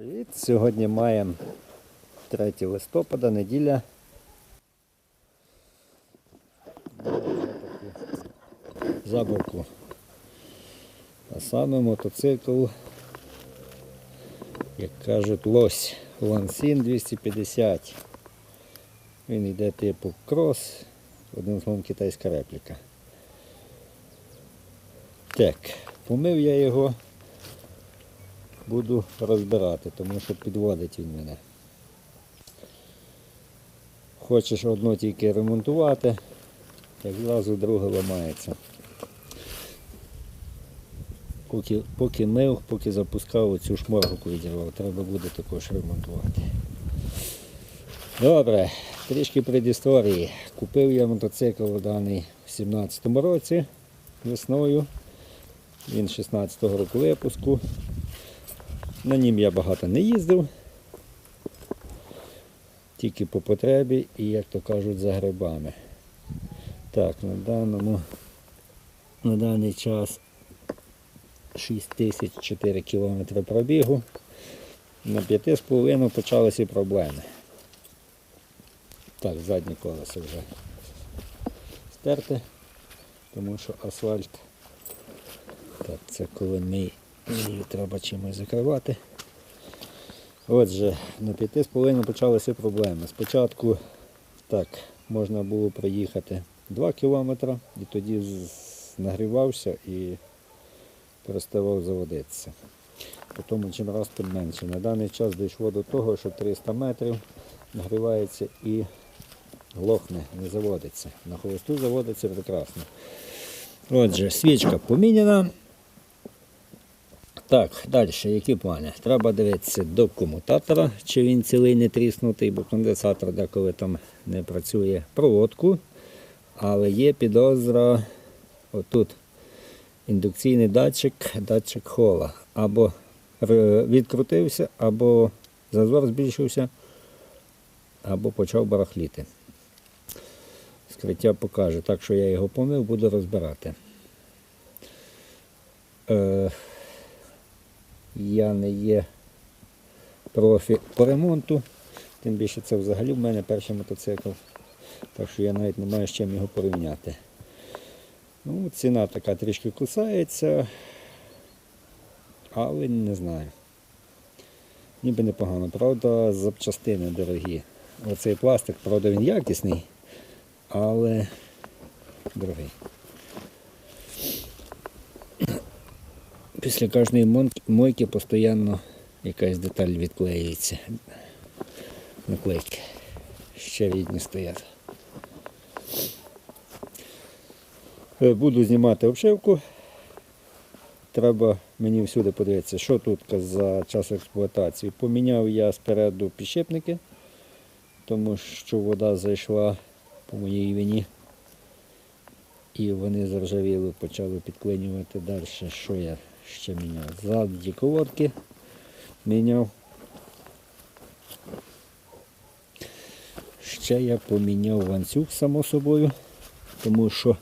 Привіт! Сьогодні маємо 3 листопада, неділя. Заборку. А саме мотоцикл, як кажуть, лось Лансін 250. Він йде типу крос, одним словом китайська репліка. Так, помив я його буду розбирати, тому що підводить він мене. Хочеш одно тільки ремонтувати, як зразу друге ламається. Поки, поки мив, поки запускав оцю шморгу відірвав, треба буде також ремонтувати. Добре, трішки предісторії. Купив я мотоцикл даний в 17-му році весною. Він 16-го року випуску. На нім я багато не їздив, тільки по потребі і, як то кажуть, за грибами. Так, на даному на даний час 6004 км пробігу. На 5,5 почалися проблеми. Так, заднє колесо вже стерте, тому що асфальт. Так, це коли ми Її треба чимось закривати. Отже, на 5,5 почалися проблеми. Спочатку так, можна було проїхати 2 кілометри і тоді нагрівався і переставав заводитися. Потім чим раз тим менше. На даний час дійшло до того, що 300 метрів нагрівається і глохне, не заводиться. На холосту заводиться прекрасно. Отже, свічка поміняна. Так, далі, які плани? Треба дивитися до комутатора, чи він цілий не тріснутий, бо конденсатор деколи там не працює проводку. Але є підозра, отут індукційний датчик, датчик хола. Або відкрутився, або зазор збільшився, або почав барахліти. Скриття покаже, так що я його помив, буду розбирати. Е, я не є профі по ремонту, тим більше це взагалі в мене перший мотоцикл, так що я навіть не маю з чим його порівняти. Ну, ціна така трішки кусається, але не знаю. Ніби непогано. Правда, запчастини дорогі. Оцей пластик, правда, він якісний, але дорогий. Після кожної мойки постійно якась деталь відклеюється. Наклейки. Ще рідні стоять. Е, Буду знімати обшивку. Треба мені всюди подивитися, що тут за час експлуатації. Поміняв я спереду підшипники, тому що вода зайшла по моїй вині. І вони заржавіли, почали підклинювати далі. Що я ще міняв? Ззаді колодки міняв. Ще я поміняв ланцюг, само собою, тому що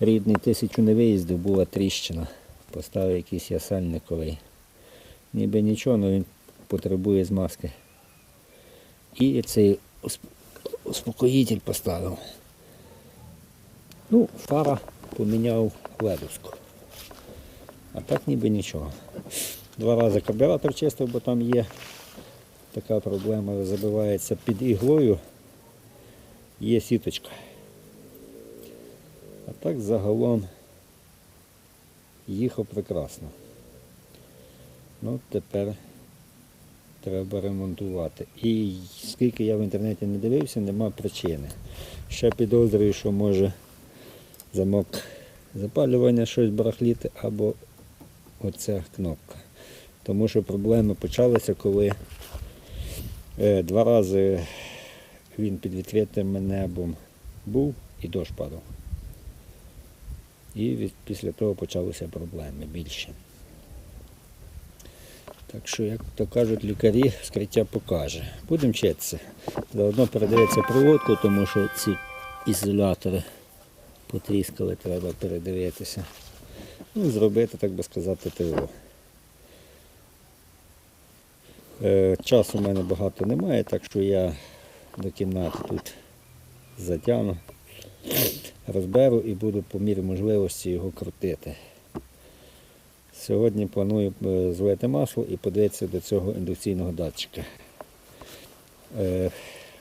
рідний тисячу не виїздив, була тріщина. Поставив якийсь я сальниковий. Ніби нічого, але він потребує змазки. І цей успокоїтель поставив. Ну, фара поміняв ледовську. А так ніби нічого. Два рази карбюратор чистив, бо там є така проблема, забивається під іглою, є сіточка. А так загалом їхав прекрасно. Ну, тепер треба ремонтувати. І скільки я в інтернеті не дивився, нема причини. Ще підозрюю, що може замок запалювання щось барахліти або оця кнопка. Тому що проблеми почалися, коли е, два рази він під відкритим небом був і дощ падав. І від, після того почалися проблеми більше. Так що, як то кажуть лікарі, скриття покаже. Будемо вчитися. Заодно передивитися проводку, тому що ці ізолятори потріскали, треба передивитися. Ну, зробити, так би сказати, ТО. Е, Часу в мене багато немає, так що я до кімнати тут затягну, розберу і буду по мірі можливості його крутити. Сьогодні планую е, злити масло і подивитися до цього індукційного датчика. Е,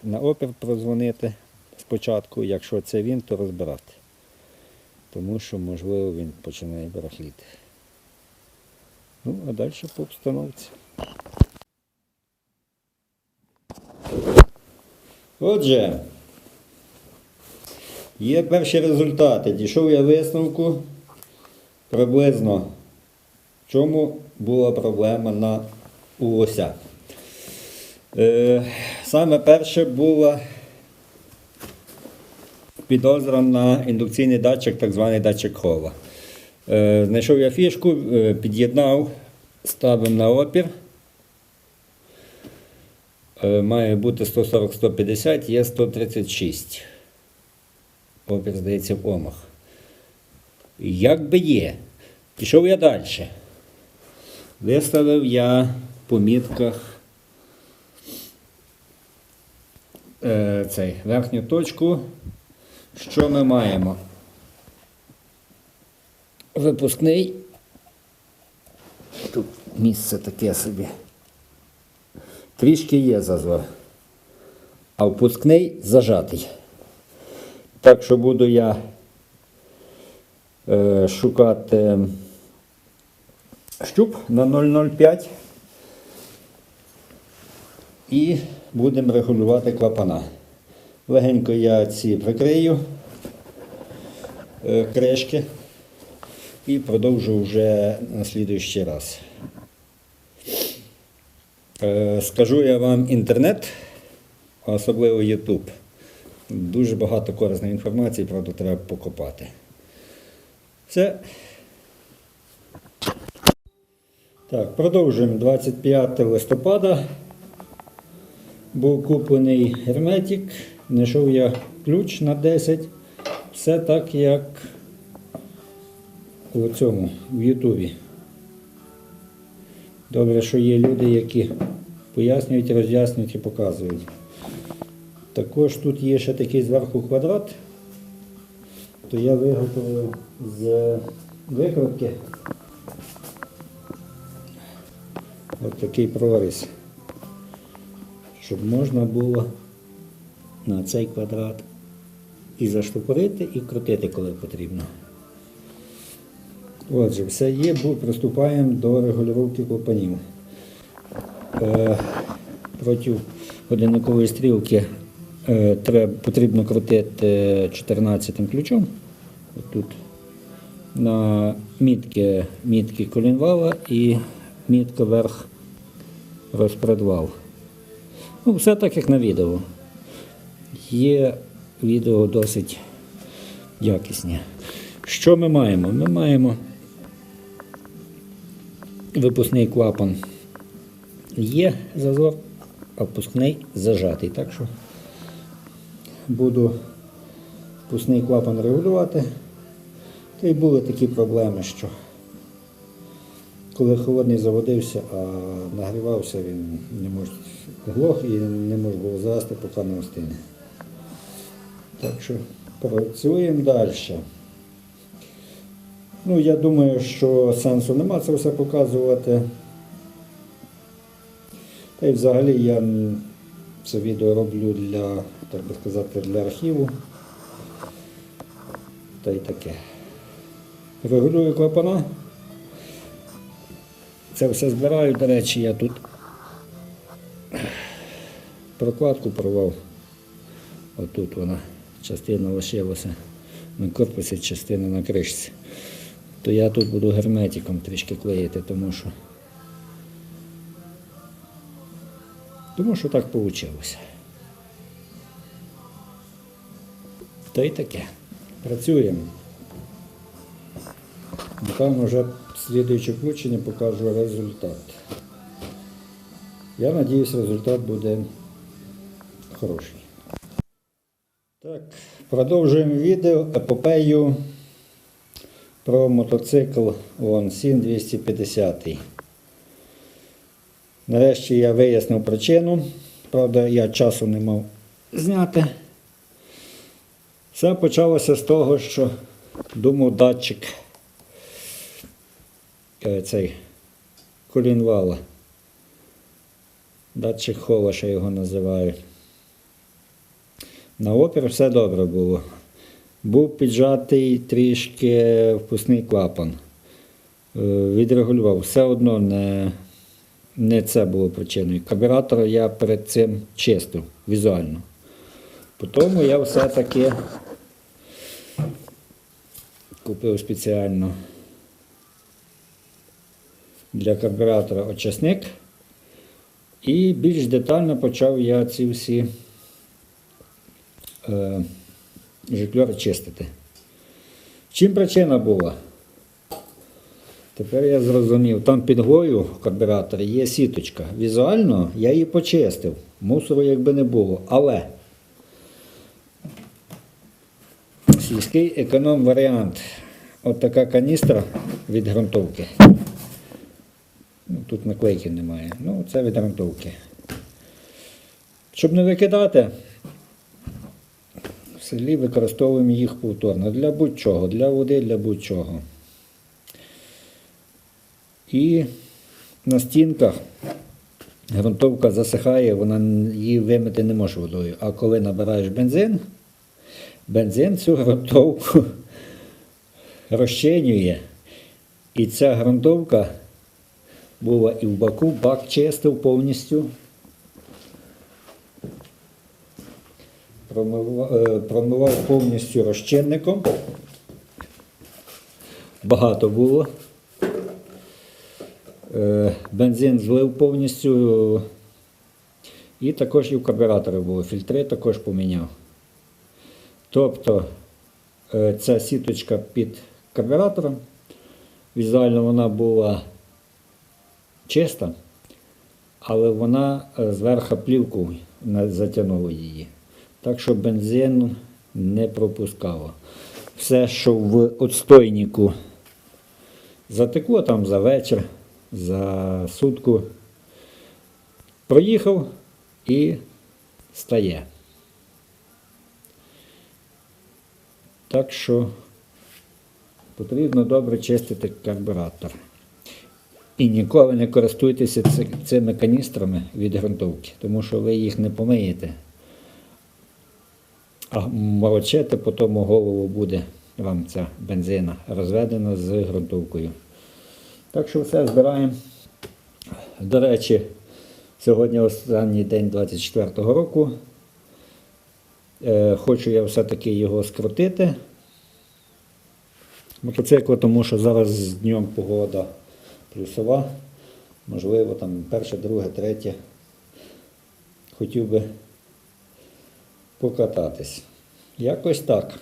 На опір прозвонити спочатку, якщо це він, то розбирати. Тому що, можливо, він починає барахліти. Ну, а далі по обстановці. Отже, є перші результати. Дійшов я висновку приблизно, в чому була проблема на у лося. Е, саме перше була підозра на індукційний датчик, так званий датчик хола. Е, знайшов я фішку, е, під'єднав, ставив на опір. Е, Має бути 140-150, є 136. Опір, здається, в омах. Як би є. Пішов я далі. Виставив я по мітках е, цей, верхню точку. Що ми маємо? Випускний. Тут місце таке собі. Трішки є зазор. А впускний зажатий. Так що буду я е, шукати щуп на 0,05 і будемо регулювати клапана. Легенько я ці прикрию е, кришки і продовжу вже на слідуючий раз. Е, Скажу я вам інтернет, особливо YouTube. Дуже багато корисної інформації, правда, треба покопати. Все. Так, продовжуємо 25 листопада. Був куплений герметик, знайшов я ключ на 10. Все так, як у цьому, в Ютубі. Добре, що є люди, які пояснюють, роз'яснюють і показують. Також тут є ще такий зверху квадрат, то я виготовив з викрутки ось такий проріз, щоб можна було на цей квадрат і заштопорити, і крутити, коли потрібно. Отже, все є, приступаємо до регулювання клапанів. Е, проти годинникової стрілки е, треба, потрібно крутити 14 ключом. Тут на мітки, мітки колінвала і мітка верх розпредвал. Ну, все так, як на відео. Є відео досить якісні. Що ми маємо? Ми маємо випускний клапан є зазор, а впускний зажатий. Так що буду впускний клапан регулювати. Та й були такі проблеми, що коли холодний заводився, а нагрівався, він не може глох і не може було завести, поки не остине. Так що працюємо далі. Ну, я думаю, що сенсу нема це все показувати. Та й взагалі я це відео роблю для, так би сказати, для архіву. Та й таке. Регулюю клапана. Це все збираю, до речі, я тут прокладку порвав. Отут вона частина лишилася на корпусі, частина на кришці. То я тут буду герметиком трішки клеїти, тому що. Тому що так вийшло. Та й таке. Працюємо. Напевно, вже слідуюче включення покажу результат. Я сподіваюся, результат буде хороший. Так, продовжуємо відео епопею про мотоцикл Лонсін 250. Нарешті я вияснив причину. Правда, я часу не мав зняти. Все почалося з того, що думав датчик е, цей колінвала. Датчик холоша його називають. На опір все добре було. Був піджатий трішки впускний клапан. Е, Відрегулював. Все одно не, не це було причиною. Карбюратор я перед цим чистив візуально. Тому я все-таки купив спеціально для карбюратора очисник. І більш детально почав я ці всі жикльори чистити. Чим причина була? Тепер я зрозумів, там під гою в карбюраторі є сіточка. Візуально я її почистив. Мусору якби не було. Але сільський економ варіант. От така каністра від ґрунтовки. Ну, тут наклейки немає. Ну, це від ґрунтовки. Щоб не викидати, селі використовуємо їх повторно для будь-чого, для води, для будь-чого. І на стінках ґрунтовка засихає, вона її вимити не може водою. А коли набираєш бензин, бензин цю ґрунтовку розчинює. І ця ґрунтовка була і в баку, бак чистив повністю. Промивав, е, повністю розчинником. Багато було. Е, Бензин злив повністю. І також і в карбюраторі було. Фільтри також поміняв. Тобто е, ця сіточка під карбюратором. Візуально вона була чиста, але вона зверху плівку затягнула її. Так що бензин не пропускало. Все, що в отстойнику затекло там за вечір, за сутку, проїхав і стає. Так що потрібно добре чистити карбюратор. І ніколи не користуйтеся цими каністрами від ґрунтовки, тому що ви їх не помиєте. А молочити по тому голову буде вам ця бензина розведена з ґрунтовкою. Так що все збираємо. До речі, сьогодні останній день 24-го року. Е, хочу я все-таки його скрутити. Мотоцикл, тому що зараз з днем погода плюсова. Можливо, там перше, друге, третє. Хотів би покататись. Якось так.